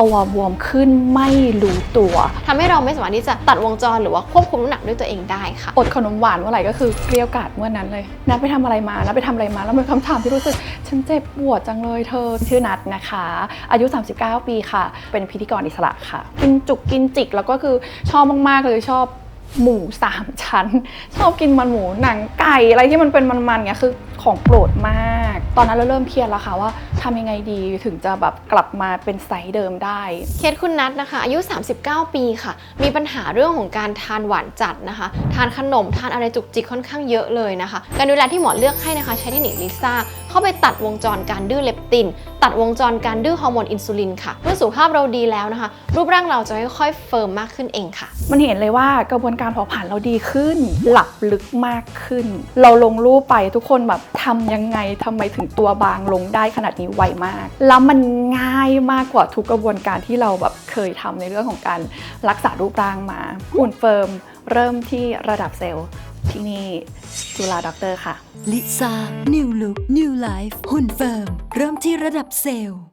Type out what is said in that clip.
ตัวบวมขึ้นไม่รู้ตัวทำให้เราไม่สามารถที่จะตัดวงจรหรือว่าควบคุมน้ำหนักด้วยตัวเองได้ค่ะ อดขนมหวานเมื่อไหร่ก็คือเกลียวกราดเมื่อนั้นเลยนัดไปทำอะไรมานัดไปทำอะไรมาแล้วมีคำถามที่รู้สึก ฉันเจ็บปวดจังเลยเธอ ชื่อนัดนะคะ อายุ 39 ปีค่ะ เป็นพิธีกรอิสระค่ะ กินจุกกินจิกแล้วก็คือชอบมากๆเลยชอบหมูสามชั้น ชอบกินมันหมูหนังไก่อะไรที่มันเป็นมันๆเนี่ยคือของโปรดมาก ตอนนั้นเราเริ่มเครียดแล้วค่ะว่าทำยังไงดีถึงจะแบบกลับมาเป็นไซส์เดิมได้ เคสคุณนัทนะคะ อายุ 39 ปีค่ะ มีปัญหาเรื่องของการทานหวานจัดนะคะ ทานขนมทานอะไรจุกจิกค่อนข้างเยอะเลยนะคะ การดูแลที่หมอเลือกให้นะคะ ใช้เทคนิคลิซ่า เข้าไปตัดวงจรการดื้อเลปติน ตัดวงจรการดื้อฮอร์โมนอินซูลินค่ะเมื่อสุขภาพเราดีแล้วนะคะ รูปร่างเราจะค่อยๆเฟิร์มมากขึ้นเองค่ะ มันเห็นเลยว่ากระบวนการเผาผลาญเราดีขึ้น หลับลึกมากขึ้น เราลงรูปไปทุกคนแบบทำยังไงทำไมถึงตัวบางลงได้ขนาดนี้ไวมาก แล้วมันง่ายมากกว่าทุกกระบวนการที่เราแบบเคยทำในเรื่องของการรักษารูปร่างมาหุ่นเฟิร์มเริ่มที่ระดับเซลล์ ที่นี่จุฬาด็อกเตอร์ค่ะ ลิซ่า New Look New Life หุ่นเฟิร์ม เริ่มที่ระดับเซลล์